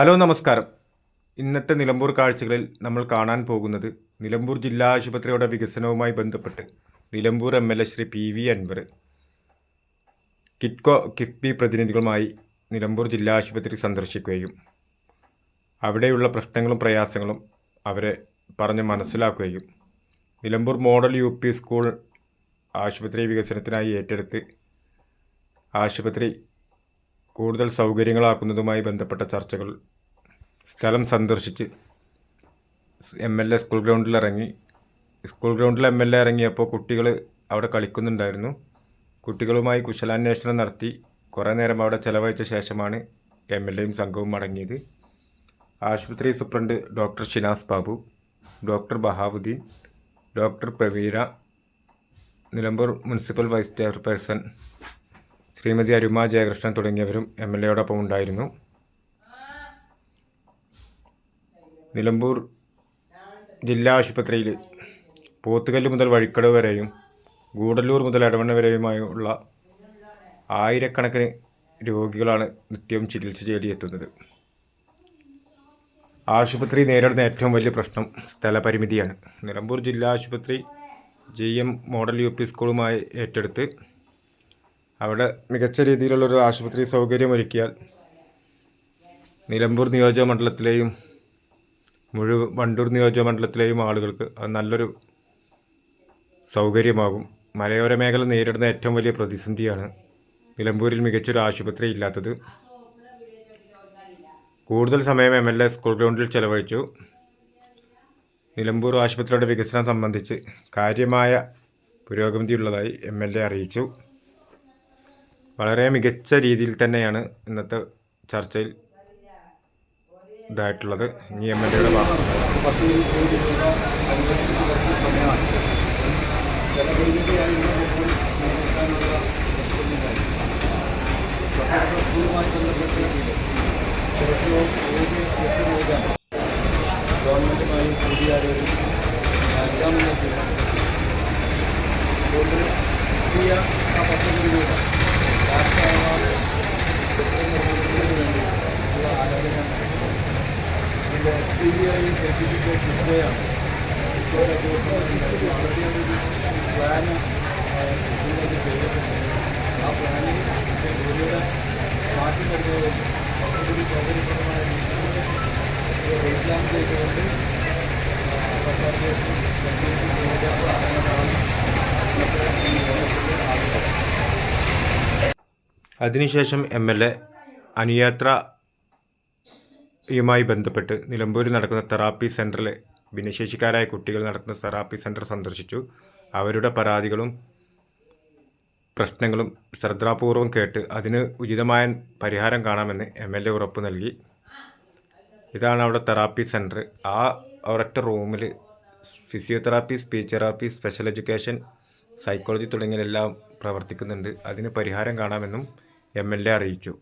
Hello നമസ്കാരം. ഇന്നത്തെ നിലമ്പൂർ കാഴ്ചകളിൽ നമ്മൾ കാണാൻ പോകുന്നത് നിലമ്പൂർ ജില്ലാ ആശുപത്രിയുടെ വികസനവുമായി ബന്ധപ്പെട്ട് Nilambur M L A Shri P V Anvar KITCO KIIFB പ്രതിനിധികളുമായി നിലമ്പൂർ ജില്ലാ ആശുപത്രി സന്ദർശിക്കുകയും അവിടെയുള്ള പ്രശ്നങ്ങളും പ്രയാസങ്ങളും അവരെ പറഞ്ഞ് മനസ്സിലാക്കുകയും Nilambur model U P school ആശുപത്രി വികസനത്തിനായി ഏറ്റെടുത്ത് ആശുപത്രി കൂടുതൽ സൗകര്യങ്ങളാക്കുന്നതുമായി ബന്ധപ്പെട്ട ചർച്ചകൾ. സ്ഥലം സന്ദർശിച്ച് എം എൽ എ സ്കൂൾ ഗ്രൗണ്ടിൽ ഇറങ്ങി. സ്കൂൾ ഗ്രൗണ്ടിൽ എം എൽ എ ഇറങ്ങിയപ്പോൾ കുട്ടികൾ അവിടെ കളിക്കുന്നുണ്ടായിരുന്നു. കുട്ടികളുമായി കുശലാന്വേഷണം നടത്തി. കുറേ നേരം അവിടെ ചെലവഴിച്ച ശേഷമാണ് എം എൽ എയും സംഘവും മടങ്ങിയത്. ആശുപത്രി superintendent doctor Shinas Babu doctor Bahauddin doctor Praveera Nilambur municipal vice chairperson Shrimati Aruma Jayakrishnan തുടങ്ങിയവരും എം എൽ എയോടൊപ്പം ഉണ്ടായിരുന്നു. നിലമ്പൂർ ജില്ലാ ആശുപത്രിയിൽ പോത്തുകല്ല് മുതൽ വഴിക്കടവ് വരെയും ഗൂഡല്ലൂർ മുതൽ എടവണ്ണ വരെയുമായുള്ള ആയിരക്കണക്കിന് രോഗികളാണ് നിത്യവും ചികിത്സ തേടിയെത്തുന്നത്. ആശുപത്രി നേരിടുന്ന ഏറ്റവും വലിയ പ്രശ്നം സ്ഥലപരിമിതിയാണ്. നിലമ്പൂർ ജില്ലാ ആശുപത്രി G M model U P സ്കൂളുമായി ഏറ്റെടുത്ത് അവിടെ മികച്ച രീതിയിലുള്ളൊരു ആശുപത്രി സൗകര്യം ഒരുക്കിയാൽ നിലമ്പൂർ നിയോജക മണ്ഡലത്തിലെയും മുഴുവൻ വണ്ടൂർ നിയോജക മണ്ഡലത്തിലെയും ആളുകൾക്ക് അത് നല്ലൊരു സൗകര്യമാകും. മലയോര മേഖല നേരിടുന്ന ഏറ്റവും വലിയ പ്രതിസന്ധിയാണ് നിലമ്പൂരിൽ മികച്ചൊരു ആശുപത്രി ഇല്ലാത്തത്. കൂടുതൽ സമയം എം എൽ എ സ്കൂൾ ഗ്രൗണ്ടിൽ ചെലവഴിച്ചു. നിലമ്പൂർ ആശുപത്രിയുടെ വികസനം സംബന്ധിച്ച് കാര്യമായ പുരോഗതിയുള്ളതായി എം എൽ എ അറിയിച്ചു. വളരെ മികച്ച രീതിയിൽ തന്നെയാണ് ഇന്നത്തെ ചർച്ചയിൽ ഇതായിട്ടുള്ളത്. ഇനി എം എൽ എയുടെ ഗവൺമെന്റുമായി കൂടിയാലോചിച്ച് നൽകാമെന്ന തീരുമാനം പുതിയ ആ അതിനുശേഷം എം എൽ എ അനുയാത്രയുമായി ബന്ധപ്പെട്ട് നിലമ്പൂരിൽ നടക്കുന്ന തെറാപ്പി സെന്ററിലെ ഭിന്നശേഷിക്കാരായ കുട്ടികൾ നടക്കുന്ന തെറാപ്പി സെന്റർ സന്ദർശിച്ചു. അവരുടെ പരാതികളും പ്രശ്നങ്ങളും ശ്രദ്ധാപൂർവം കേട്ട് അതിന് ഉചിതമായ പരിഹാരം കാണാമെന്ന് എം എൽ എ ഉറപ്പ് നൽകി. ഇതാണ് അവിടെ തെറാപ്പി സെന്റർ ആ ഒരൊറ്റ റൂമിൽ physiotherapy speech therapy special education psychology തുടങ്ങിയെല്ലാം പ്രവർത്തിക്കുന്നുണ്ട്. അതിന് പരിഹാരം കാണാമെന്നും എം എൽ എ അറിയിച്ചു.